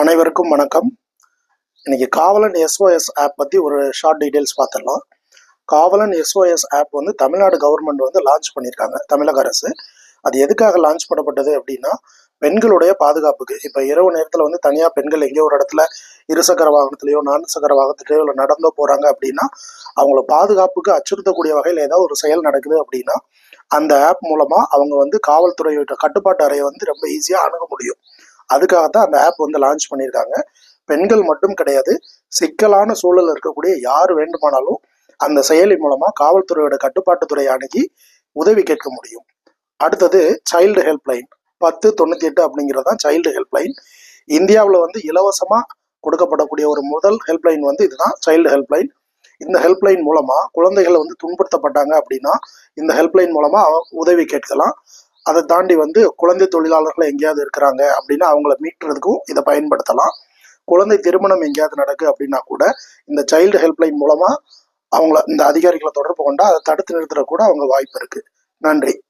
அனைவருக்கும் வணக்கம். இன்னைக்கு காவலன் எஸ்ஓஎஸ் ஆப் பற்றி ஒரு ஷார்ட் டீடைல்ஸ் பார்த்துடலாம் காவலன் எஸ்ஓஎஸ் ஆப் வந்து தமிழ்நாடு கவர்மெண்ட் வந்து லான்ச் பண்ணியிருக்காங்க தமிழக அரசு. அது எதுக்காக லான்ச் பண்ணப்பட்டது அப்படின்னா பெண்களுடைய பாதுகாப்புக்கு. இப்போ இரவு நேரத்தில் வந்து தனியாக பெண்கள் எங்கேயோ ஒரு இடத்துல இருசக்கர வாகனத்திலேயோ நான்கு சக்கர வாகனத்திலேயோ இல்லை நடந்தோ போகிறாங்க அப்படின்னா அவங்கள பாதுகாப்புக்கு அச்சுறுத்தக்கூடிய வகையில் ஏதாவது ஒரு செயல் நடக்குது அப்படின்னா அந்த ஆப் மூலமாக அவங்க வந்து காவல்துறையோட கட்டுப்பாட்டு அறையை வந்து ரொம்ப ஈஸியாக அணுக முடியும். அதுக்காக தான் அந்த ஆப் வந்து லான்ச் பண்ணியிருக்காங்க. பெண்கள் மட்டும் கிடையாது சிக்கலான சூழல் இருக்கக்கூடிய யார் வேண்டுமானாலும் அந்த செயலி மூலமா காவல்துறையோட கட்டுப்பாட்டுத்துறை அணுகி உதவி கேட்க முடியும். அடுத்தது சைல்டு ஹெல்ப்லைன் பத்து தொண்ணூத்தி எட்டு அப்படிங்கிறது தான் சைல்டு ஹெல்ப்லைன் இந்தியாவில் வந்து இலவசமா கொடுக்கப்படக்கூடிய ஒரு முதல் ஹெல்ப்லைன் வந்து இதுதான் சைல்டு ஹெல்ப்லைன் இந்த ஹெல்ப்லைன் மூலமா குழந்தைகளை வந்து துன்புறுத்தப்பட்டாங்க அப்படின்னா இந்த ஹெல்ப்லைன் மூலமா உதவி கேட்கலாம். அதை தாண்டி வந்து குழந்தை தொழிலாளர்கள் எங்கேயாவது இருக்கிறாங்க அப்படின்னா அவங்கள மீட்டுறதுக்கும் இதை பயன்படுத்தலாம். குழந்தை திருமணம் எங்கேயாவது நடக்கு அப்படின்னா கூட இந்த சைல்டு ஹெல்ப்லைன் மூலமா அவங்கள இந்த அதிகாரிகளை தொடர்பு கொண்டா அதை தடுத்து நிறுத்துற கூட அவங்க வாய்ப்பு இருக்கு. நன்றி.